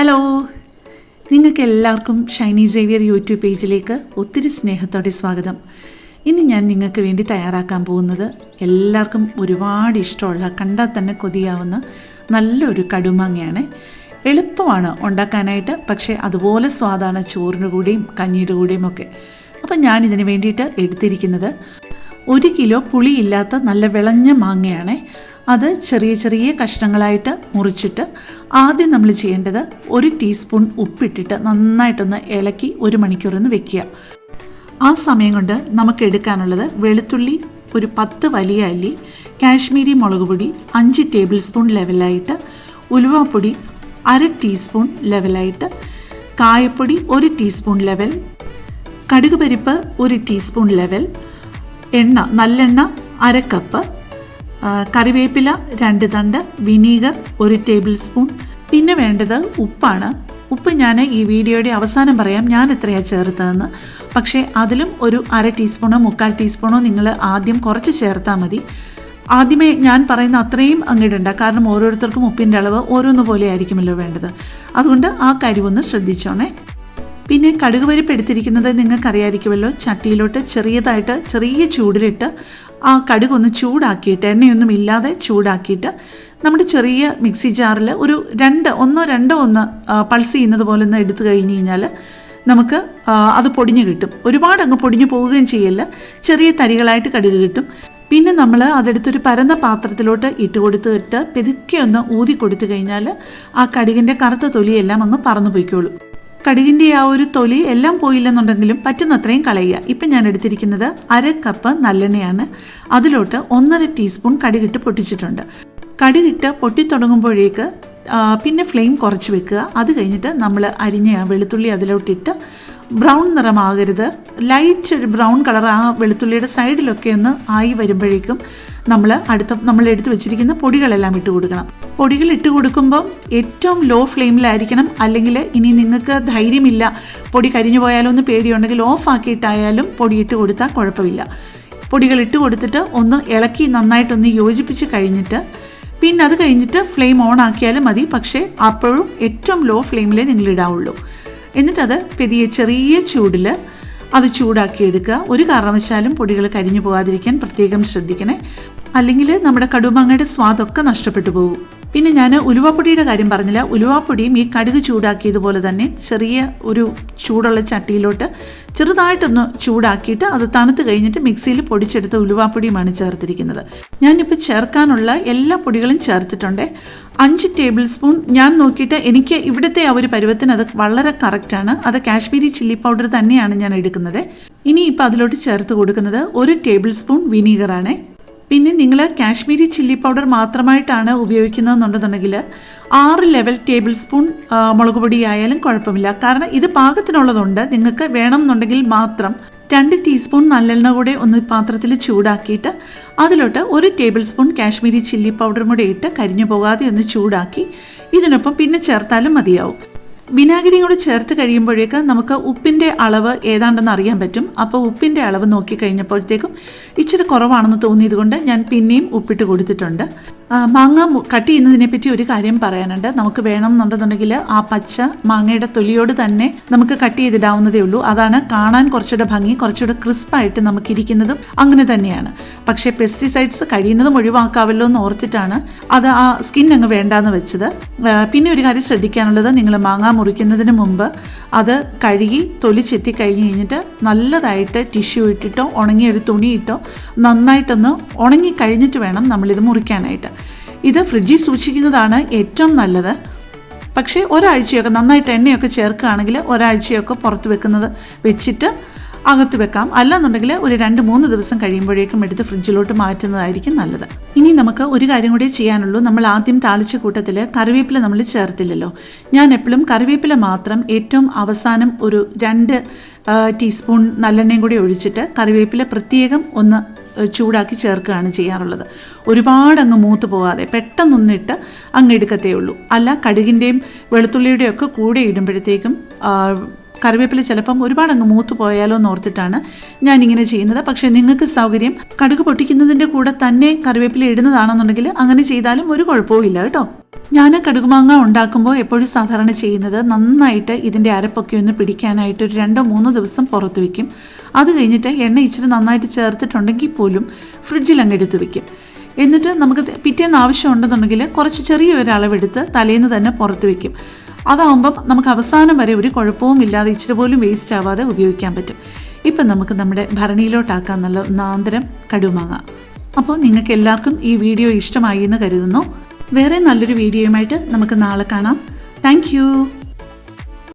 Hello നിങ്ങൾക്ക് എല്ലാവർക്കും Shiny Xavier YouTube പേജിലേക്ക് ഒത്തിരി സ്നേഹത്തോടെ സ്വാഗതം. ഇന്ന് ഞാൻ നിങ്ങൾക്ക് വേണ്ടി തയ്യാറാക്കാൻ പോകുന്നത് എല്ലാവർക്കും ഒരുപാട് ഇഷ്ടമുള്ള കണ്ടാൽ തന്നെ കൊതിയാവുന്ന നല്ലൊരു കടുമാങ്ങയാണ്. എളുപ്പമാണ് ഉണ്ടാക്കാനായിട്ട് പക്ഷേ അതുപോലെ സ്വാദാണ് ചോറിന് കൂടെയും കഞ്ഞിയുടെ കൂടെയും ഒക്കെ. അപ്പം ഞാൻ ഇതിന് വേണ്ടിയിട്ട് എടുത്തിരിക്കുന്നത് ഒരു കിലോ പുളിയില്ലാത്ത നല്ല വിളഞ്ഞ മാങ്ങയാണ്. അത് ചെറിയ ചെറിയ കഷ്ണങ്ങളായിട്ട് മുറിച്ചിട്ട് ആദ്യം നമ്മൾ ചെയ്യേണ്ടത് ഒരു ടീസ്പൂൺ ഉപ്പിട്ടിട്ട് നന്നായിട്ടൊന്ന് ഇളക്കി ഒരു മണിക്കൂറൊന്ന് വെക്കുക. ആ സമയം കൊണ്ട് നമുക്ക് എടുക്കാനുള്ളത് വെളുത്തുള്ളി ഒരു പത്ത് വലിയ അല്ലി കാശ്മീരി മുളക് പൊടി അഞ്ച് ടേബിൾ സ്പൂൺ ലെവലായിട്ട് ഉലുവപ്പൊടി അര ടീസ്പൂൺ ലെവലായിട്ട് കായപ്പൊടി ഒരു ടീസ്പൂൺ ലെവൽ കടുക് പരിപ്പ് ഒരു ടീസ്പൂൺ ലെവൽ എണ്ണ നല്ലെണ്ണ അര കപ്പ് കറിവേപ്പില രണ്ട് തണ്ട് വിനീഗർ ഒരു ടേബിൾ സ്പൂൺ. പിന്നെ വേണ്ടത് ഉപ്പാണ്. ഉപ്പ് ഞാൻ ഈ വീഡിയോയുടെ അവസാനം പറയാം. ഞാൻ എത്രയാണ് ചേർത്തതെന്ന്. പക്ഷേ അതിലും ഒരു അര ടീസ്പൂണോ മുക്കാൽ ടീസ്പൂണോ നിങ്ങൾ ആദ്യം കുറച്ച് ചേർത്താൽ മതി. ആദ്യമേ ഞാൻ പറയുന്ന അത്രയും അങ്ങിടണ്ട കാരണം ഓരോരുത്തർക്കും ഉപ്പിന്റെ അളവ് ഓരോന്ന് പോലെ ആയിരിക്കുമല്ലോ വേണ്ടത്. അതുകൊണ്ട് ആ കാര്യമൊന്ന് ശ്രദ്ധിച്ചോണേ. പിന്നെ കടുക് പരിപ്പ് എടുത്തിരിക്കുന്നത് നിങ്ങൾക്കറിയായിരിക്കുമല്ലോ. ചട്ടിയിലോട്ട് ചെറിയതായിട്ട് ചെറിയ ചൂടിലിട്ട് ആ കടുക് ഒന്ന് ചൂടാക്കിയിട്ട് എണ്ണയൊന്നും ഇല്ലാതെ ചൂടാക്കിയിട്ട് നമ്മുടെ ചെറിയ മിക്സി ജാറിൽ ഒരു രണ്ട് ഒന്നോ രണ്ടോ ഒന്ന് പൾസ് ചെയ്യുന്നത് പോലെ ഒന്ന് എടുത്തു കഴിഞ്ഞ് കഴിഞ്ഞാൽ നമുക്ക് അത് പൊടിഞ്ഞു കിട്ടും. ഒരുപാട് അങ്ങ് പൊടിഞ്ഞു പോവുകയും ചെയ്യല്ല. ചെറിയ തരികളായിട്ട് കടുക് കിട്ടും. പിന്നെ നമ്മൾ അതെടുത്തൊരു പരന്ന പാത്രത്തിലോട്ട് ഇട്ട് കൊടുത്തിട്ട് പെതുക്കെ ഒന്ന് ഊതി കൊടുത്തു കഴിഞ്ഞാൽ ആ കടുകിന്റെ കറുത്ത തൊലിയെല്ലാം അങ്ങ് പറന്നു പോയിക്കോളും. കടുകിന്റെ ആ ഒരു തൊലി എല്ലാം പോയില്ലെന്നുണ്ടെങ്കിലും പറ്റുന്നത്രയും കളയുക. ഇപ്പം ഞാൻ എടുത്തിരിക്കുന്നത് അര കപ്പ് നല്ലെണ്ണയാണ്. അതിലോട്ട് ഒന്നര ടീസ്പൂൺ കടുകിട്ട് പൊട്ടിച്ചിട്ടുണ്ട്. കടുകിട്ട് പൊട്ടിത്തുടങ്ങുമ്പോഴേക്ക് പിന്നെ ഫ്ലെയിം കുറച്ച് വെക്കുക. അത് കഴിഞ്ഞിട്ട് നമ്മൾ അരിഞ്ഞ വെളുത്തുള്ളി അതിലോട്ടിട്ട് ബ്രൗൺ നിറമാകരുത്. ലൈറ്റ് ബ്രൗൺ കളർ ആ വെളുത്തുള്ളിയുടെ സൈഡിലൊക്കെ ഒന്ന് ആയി വരുമ്പോഴേക്കും നമ്മൾ അടുത്ത നമ്മൾ എടുത്തു വെച്ചിരിക്കുന്ന പൊടികളെല്ലാം ഇട്ട് കൊടുക്കണം. പൊടികൾ ഇട്ട് കൊടുക്കുമ്പം ഏറ്റവും ലോ ഫ്ലെയിമിലായിരിക്കണം. അല്ലെങ്കിൽ ഇനി നിങ്ങൾക്ക് ധൈര്യമില്ല. പൊടി കരിഞ്ഞു പോയാലോ എന്ന് പേടിയുണ്ടെങ്കിൽ ഓഫ് ആക്കിയിട്ടായാലും പൊടി ഇട്ട് കൊടുത്താൽ കുഴപ്പമില്ല. പൊടികൾ ഇട്ട് കൊടുത്തിട്ട് ഒന്ന് ഇളക്കി നന്നായിട്ടൊന്ന് യോജിപ്പിച്ച് കഴിഞ്ഞിട്ട് പിന്നെ അത് കഴിഞ്ഞിട്ട് ഫ്ലെയിം ഓൺ ആക്കിയാലും മതി. പക്ഷേ അപ്പോഴും ഏറ്റവും ലോ ഫ്ലെയിമിലേ നിങ്ങൾ ഇടാവുള്ളൂ. എന്നിട്ടത് പെതിയെ ചെറിയ ചൂടിൽ അത് ചൂടാക്കി എടുക്കുക. ഒരു കാരണവശാലും പൊടികൾ കരിഞ്ഞു പോകാതിരിക്കാൻ പ്രത്യേകം ശ്രദ്ധിക്കണേ. അല്ലെങ്കിൽ നമ്മുടെ കടുമാങ്ങയുടെ സ്വാദൊക്കെ നഷ്ടപ്പെട്ടു പോകും. പിന്നെ ഞാൻ ഉലുവാപ്പൊടിയുടെ കാര്യം പറഞ്ഞില്ല. ഉലുവാപ്പൊടിയും ഈ കടുക് ചൂടാക്കിയതുപോലെ തന്നെ ചെറിയ ഒരു ചൂടുള്ള ചട്ടിയിലോട്ട് ചെറുതായിട്ടൊന്ന് ചൂടാക്കിയിട്ട് അത് തണുത്ത് കഴിഞ്ഞിട്ട് മിക്സിയിൽ പൊടിച്ചെടുത്ത ഉലുവാപ്പൊടിയുമാണ് ചേർത്തിരിക്കുന്നത്. ഞാനിപ്പോൾ ചേർക്കാനുള്ള എല്ലാ പൊടികളും ചേർത്തിട്ടുണ്ട്. അഞ്ച് ടേബിൾ സ്പൂൺ ഞാൻ നോക്കിയിട്ട് എനിക്ക് ഇവിടുത്തെ ആ ഒരു പരുവത്തിന് അത് വളരെ കറക്റ്റാണ് അത് കാശ്മീരി ചില്ലി പൗഡർ തന്നെയാണ് ഞാൻ എടുക്കുന്നത്. ഇനി ഇപ്പോൾ അതിലോട്ട് ചേർത്ത് കൊടുക്കുന്നത് ഒരു ടേബിൾ സ്പൂൺ വിനീഗറാണ്. പിന്നെ നിങ്ങൾ കാശ്മീരി ചില്ലി പൗഡർ മാത്രമായിട്ടാണ് ഉപയോഗിക്കുന്നതെന്നുണ്ടെന്നുണ്ടെങ്കിൽ ആറ് ലെവൽ ടേബിൾ സ്പൂൺ മുളക് പൊടി ആയാലും കുഴപ്പമില്ല. കാരണം ഇത് പാകത്തിനുള്ളതുണ്ട്. നിങ്ങൾക്ക് വേണമെന്നുണ്ടെങ്കിൽ മാത്രം രണ്ട് ടീസ്പൂൺ നല്ലെണ്ണ കൂടെ ഒന്ന് പാത്രത്തിൽ ചൂടാക്കിയിട്ട് അതിലോട്ട് ഒരു ടേബിൾ സ്പൂൺ കാശ്മീരി ചില്ലി പൗഡറും കൂടെ ഇട്ട് കരിഞ്ഞു പോകാതെ ഒന്ന് ചൂടാക്കി ഇതിനൊപ്പം പിന്നെ ചേർത്താലും മതിയാവും. വിനാഗിരിയും കൂടി ചേർത്ത് കഴിയുമ്പോഴേക്ക് നമുക്ക് ഉപ്പിന്റെ അളവ് ഏതാണ്ടെന്ന് അറിയാൻ പറ്റും. അപ്പോൾ ഉപ്പിന്റെ അളവ് നോക്കി കഴിഞ്ഞപ്പോഴത്തേക്കും ഇച്ചിരി കുറവാണെന്ന് തോന്നിയതുകൊണ്ട് ഞാൻ പിന്നെയും ഉപ്പിട്ട് കൊടുത്തിട്ടുണ്ട്. മാങ്ങ കട്ട് ചെയ്യുന്നതിനെ പറ്റി ഒരു കാര്യം പറയാനുണ്ട്. നമുക്ക് വേണം എന്നുണ്ടെന്നുണ്ടെങ്കിൽ ആ പച്ച മാങ്ങയുടെ തൊലിയോട് തന്നെ നമുക്ക് കട്ട് ചെയ്തിടാവുന്നതേ ഉള്ളൂ. അതാണ് കാണാൻ കുറച്ചുകൂടെ ഭംഗി കുറച്ചുകൂടെ ക്രിസ്പായിട്ട് നമുക്ക് ഇരിക്കുന്നതും അങ്ങനെ തന്നെയാണ്. പക്ഷേ പെസ്റ്റിസൈഡ്സ് കഴിയുന്നതും ഒഴിവാക്കാവല്ലോ എന്ന് ഓർത്തിട്ടാണ് അത് ആ സ്കിൻ അങ്ങ് വേണ്ടാന്ന് വെച്ചത്. പിന്നെ ഒരു കാര്യം ശ്രദ്ധിക്കാനുള്ളത് നിങ്ങൾ മാങ്ങ മുറിക്കുന്നതിന് മുമ്പ് അത് കഴുകി തൊലി ചെത്തി കഴിഞ്ഞ് കഴിഞ്ഞിട്ട് നല്ലതായിട്ട് ടിഷ്യൂ ഇട്ടിട്ടോ ഉണങ്ങിയ ഒരു തുണി ഇട്ടോ നന്നായിട്ടൊന്ന് ഉണങ്ങി കഴിഞ്ഞിട്ട് വേണം നമ്മളിത് മുറിക്കാനായിട്ട്. ഇത് ഫ്രിഡ്ജിൽ സൂക്ഷിക്കുന്നതാണ് ഏറ്റവും നല്ലത്. പക്ഷേ ഒരാഴ്ചയൊക്കെ നന്നായിട്ട് എണ്ണയൊക്കെ ചേർക്കുകയാണെങ്കിൽ ഒരാഴ്ചയൊക്കെ പുറത്ത് വെക്കുന്നത് വെച്ചിട്ട് അകത്ത് വെക്കാം. അല്ലാന്നുണ്ടെങ്കിൽ ഒരു രണ്ട് മൂന്ന് ദിവസം കഴിയുമ്പോഴേക്കും എടുത്ത് ഫ്രിഡ്ജിലോട്ട് മാറ്റുന്നതായിരിക്കും നല്ലത്. ഇനി നമുക്ക് ഒരു കാര്യം കൂടി ചെയ്യാനുള്ളൂ. നമ്മൾ ആദ്യം താളിച്ച കൂട്ടത്തിൽ കറിവേപ്പില നമ്മൾ ചേർത്തില്ലല്ലോ. ഞാൻ എപ്പോഴും കറിവേപ്പില മാത്രം ഏറ്റവും അവസാനം ഒരു രണ്ട് ടീസ്പൂൺ നല്ലെണ്ണയും കൂടി ഒഴിച്ചിട്ട് കറിവേപ്പില പ്രത്യേകം ഒന്ന് ചൂടാക്കി ചേർക്കുകയാണ് ചെയ്യാറുള്ളത്. ഒരുപാട് അങ്ങ് മൂത്ത് പോകാതെ പെട്ടെന്നൊന്നിട്ട് അങ്ങ് എടുക്കത്തേ ഉള്ളൂ. അല്ല കടുകിന്റെയും വെളുത്തുള്ളിയുടെയും ഒക്കെ കൂടെ ഇടുമ്പോഴത്തേക്കും കറിവേപ്പില ചിലപ്പം ഒരുപാട് അങ്ങ് മൂത്ത് പോയാലോ എന്ന് ഓർത്തിട്ടാണ് ഞാനിങ്ങനെ ചെയ്യുന്നത്. പക്ഷേ നിങ്ങൾക്ക് സൗകര്യം കടുക് പൊട്ടിക്കുന്നതിന്റെ കൂടെ തന്നെ കറിവേപ്പില ഇടുന്നതാണെന്നുണ്ടെങ്കിൽ അങ്ങനെ ചെയ്താലും ഒരു കുഴപ്പവും ഇല്ല കേട്ടോ. ഞാൻ കടുകുമാങ്ങ ഉണ്ടാക്കുമ്പോൾ എപ്പോഴും സാധാരണ ചെയ്യുന്നത് നന്നായിട്ട് ഇതിന്റെ അരപ്പൊക്കെ ഒന്ന് പിടിക്കാനായിട്ട് ഒരു രണ്ടോ മൂന്നോ ദിവസം പുറത്ത് വയ്ക്കും അത് കഴിഞ്ഞിട്ട് എണ്ണ ഇച്ചിരി നന്നായിട്ട് ചേർത്തിട്ടുണ്ടെങ്കിൽ പോലും ഫ്രിഡ്ജിൽ അങ്ങ് എടുത്ത് വയ്ക്കും എന്നിട്ട് നമുക്ക് പിറ്റേന്ന് ആവശ്യം ഉണ്ടെന്നുണ്ടെങ്കിൽ കുറച്ച് ചെറിയ ഒരു അളവെടുത്ത് തലേന്ന് തന്നെ പുറത്ത് വയ്ക്കും അതാവുമ്പം നമുക്ക് അവസാനം വരെ ഒരു കുഴപ്പവും ഇല്ലാതെ ഇച്ചിരി പോലും വേസ്റ്റ് ആവാതെ ഉപയോഗിക്കാൻ പറ്റും. ഇപ്പം നമുക്ക് നമ്മുടെ ഭരണിയിലോട്ടാക്കാൻ നല്ല നാന്തരം കടുമാങ്ങ. അപ്പോൾ നിങ്ങൾക്ക് എല്ലാവർക്കും ഈ വീഡിയോ ഇഷ്ടമായി എന്ന് കരുതുന്നു. വേറെ നല്ലൊരു വീഡിയോയുമായിട്ട് നമുക്ക് നാളെ കാണാം. താങ്ക്